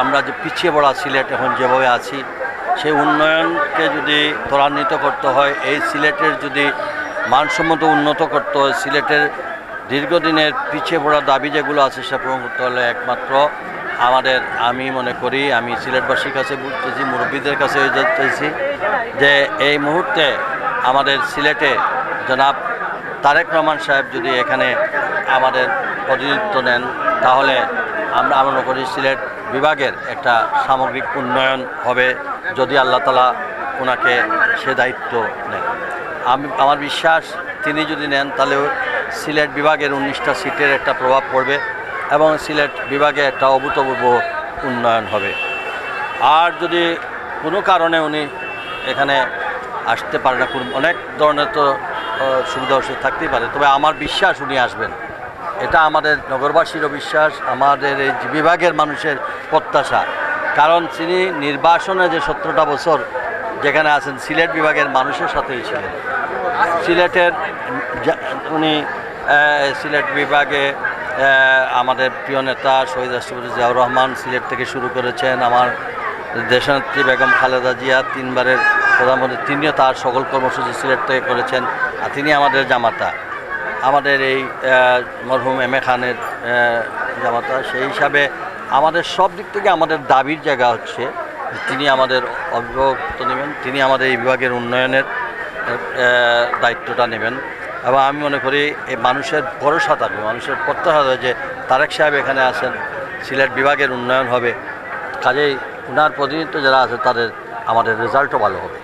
আমরা যে পিছিয়ে পড়া সিলেট এখন যেভাবে আছি, সেই উন্নয়নকে যদি ত্বরান্বিত করতে হয়, এই সিলেটের যদি মানসম্মত উন্নত করতে হয়, সিলেটের দীর্ঘদিনের পিছিয়ে পড়া দাবি যেগুলো আছে, সে পূরণ করতে হলে একমাত্র আমাদের, আমি মনে করি, আমি সিলেটবাসীর কাছে বলতেছি, মুরব্বীদের কাছে যেতেছি যে এই মুহূর্তে আমাদের সিলেটে জনাব তারেক রহমান সাহেব যদি এখানে আমাদের প্রতিনিধিত্ব নেন, তাহলে আমরা মনে করি সিলেট বিভাগের একটা সামগ্রিক উন্নয়ন হবে যদি আল্লাহ তালা ওনাকে সে দায়িত্ব নেন। আমি, আমার বিশ্বাস তিনি যদি নেন তাহলে সিলেট বিভাগের উনিশটা সিটের একটা প্রভাব পড়বে এবং সিলেট বিভাগে একটা অভূতপূর্ব উন্নয়ন হবে। আর যদি কোনো কারণে উনি এখানে আসতে পারে না অনেক ধরনের তো সুবিধা অসুবিধা থাকতেই পারে। তবে আমার বিশ্বাস উনি আসবেন। এটা আমাদের নগরবাসীরও বিশ্বাস, আমাদের এই বিভাগের মানুষের প্রত্যাশা। কারণ তিনি নির্বাসনে যে সতেরোটা বছর যেখানে আছেন, সিলেট বিভাগের মানুষের সাথেই ছিলেন। সিলেটের উনি সিলেট বিভাগে আমাদের প্রিয় নেতা শহীদ রাষ্ট্রপতি জিয়াউর রহমান সিলেট থেকে শুরু করেছেন। আমার দেশনেত্রী বেগম খালেদা জিয়া তিনবারের প্রধানমন্ত্রী, তিনিও তার সকল কর্মসূচি সিলেট থেকে করেছেন। আর তিনি আমাদের জামাতা। আমাদের এই মরহুম এম এ খানের জামাতা, সেই হিসাবে আমাদের সব দিক থেকে আমাদের দাবির জায়গা হচ্ছে তিনি আমাদের অভিভাবকত্ব নেবেন, তিনি আমাদের এই বিভাগের উন্নয়নের দায়িত্বটা নেবেন। এবং আমি মনে করি এই মানুষের ভরসা থাকবে, মানুষের প্রত্যাশা যে তারেক সাহেব এখানে আছেন, সিলেট বিভাগের উন্নয়ন হবে। কাজেই ওনার প্রতিনিধিত্ব যারা আছে তাদের, আমাদের রেজাল্টও ভালো হবে।